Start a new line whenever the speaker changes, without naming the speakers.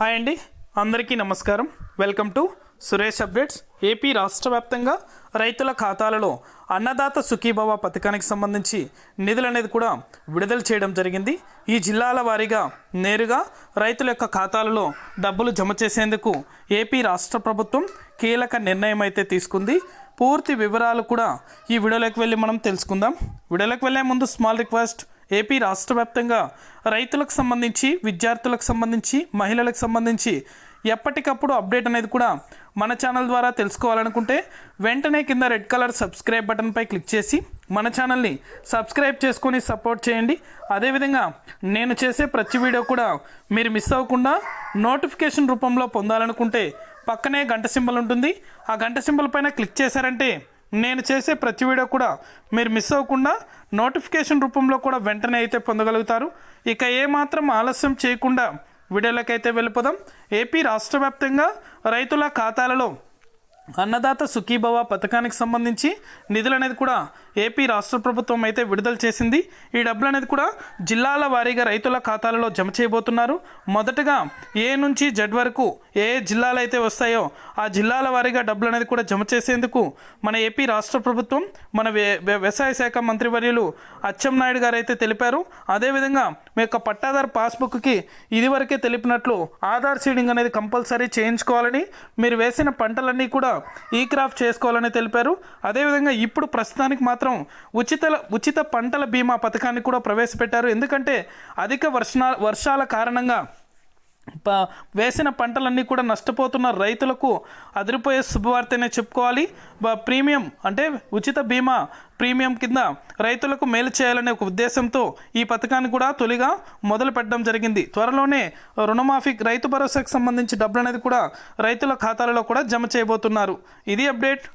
Hi అండి. అందరికీ నమస్కారం. Welcome to Suresh updates. AP రాష్ట్ర వ్యాప్తంగా రైతుల ఖాతాలలో అన్నదాత సుఖీభవ పథకానికి సంబంధించి నిధులు అనేది కూడా విడుదల చేయడం జరిగింది. ఈ జిల్లాల వారీగా నేరుగా రైతుల యొక్క ఖాతాలలో డబ్బులు జమ చేసేందుకు ఏపీ రాష్ట్ర ప్రభుత్వం కీలక నిర్ణయం అయితే తీసుకుంది. పూర్తి వివరాలు కూడా ఈ వీడియోలోకి వెళ్ళి మనం తెలుసుకుందాం. వీడియోలోకి వెళ్ళే ముందు స్మాల్ రిక్వెస్ట్ ఏపీ రాష్ట్ర వ్యాప్తంగా రైతులకు సంబంధించి విద్యార్థులకు సంబంధించి మహిళలకు సంబంధించి ఎప్పటికప్పుడు అప్డేట్ అనేది కూడా మన ఛానల్ ద్వారా తెలుసుకోవాలనుకుంటే వెంటనే కింద రెడ్ కలర్ సబ్స్క్రైబ్ బటన్పై క్లిక్ చేసి మన ఛానల్ని సబ్స్క్రైబ్ చేసుకొని సపోర్ట్ చేయండి. అదేవిధంగా నేను చేసే ప్రతి వీడియో కూడా మీరు మిస్ అవ్వకుండా నోటిఫికేషన్ రూపంలో పొందాలనుకుంటే పక్కనే గంట సింబల్ ఉంటుంది. ఆ గంట సింబల్ పైన క్లిక్ చేశారంటే నేను చేసే ప్రతి వీడియో కూడా మీరు మిస్ అవ్వకుండా నోటిఫికేషన్ రూపంలో కూడా వెంటనే అయితే పొందగలుగుతారు. ఇక ఏమాత్రం ఆలస్యం చేయకుండా వీడియోలకైతే వెళ్ళిపోదాం. ఏపీ రాష్ట్ర వ్యాప్తంగా రైతుల ఖాతాలలో అన్నదాత సుఖీభవ పథకానికి సంబంధించి నిధులు అనేది కూడా ఏపీ రాష్ట్ర ప్రభుత్వం అయితే విడుదల చేసింది. ఈ డబ్బులు అనేది కూడా జిల్లాల వారీగా రైతుల ఖాతాలలో జమ చేయబోతున్నారు. మొదటగా ఏ నుంచి జడ్ వరకు ఏ ఏ జిల్లాలు అయితే వస్తాయో ఆ జిల్లాల వారీగా డబ్బులు అనేది కూడా జమ చేసేందుకు మన ఏపీ రాష్ట్ర ప్రభుత్వం మన వ్య- వ్య- వ్యవసాయ శాఖ మంత్రివర్యులు అచ్చెన్నాయుడు గారు అయితే తెలిపారు. అదేవిధంగా మీ యొక్క పట్టాదారు పాస్బుక్కి ఇదివరకే తెలిపినట్లు ఆధార్ సీడింగ్ అనేది కంపల్సరీ చేయించుకోవాలని మీరు వేసిన పంటలన్నీ కూడా ఈ క్రాఫ్ట్ చేసుకోవాలని తెలిపారు. అదేవిధంగా ఇప్పుడు ప్రస్తుతానికి మాత్రం ఉచిత ఉచిత పంటల బీమా పథకాన్ని కూడా ప్రవేశపెట్టారు. ఎందుకంటే అధిక వర్షా వర్షాల కారణంగా వేసిన పంటలన్నీ కూడా నష్టపోతున్న రైతులకు అదిరిపోయే శుభవార్తనే చెప్పుకోవాలి. ప్రీమియం అంటే ఉచిత బీమా ప్రీమియం కింద రైతులకు మేలు చేయాలనే ఒక ఉద్దేశంతో ఈ పథకాన్ని కూడా తొలిగా మొదలు పెట్టడం జరిగింది. త్వరలోనే రుణమాఫీ రైతు భరోసాకు సంబంధించి డబ్బులు అనేది కూడా రైతుల ఖాతాలలో కూడా జమ చేయబోతున్నారు. ఇది అప్డేట్.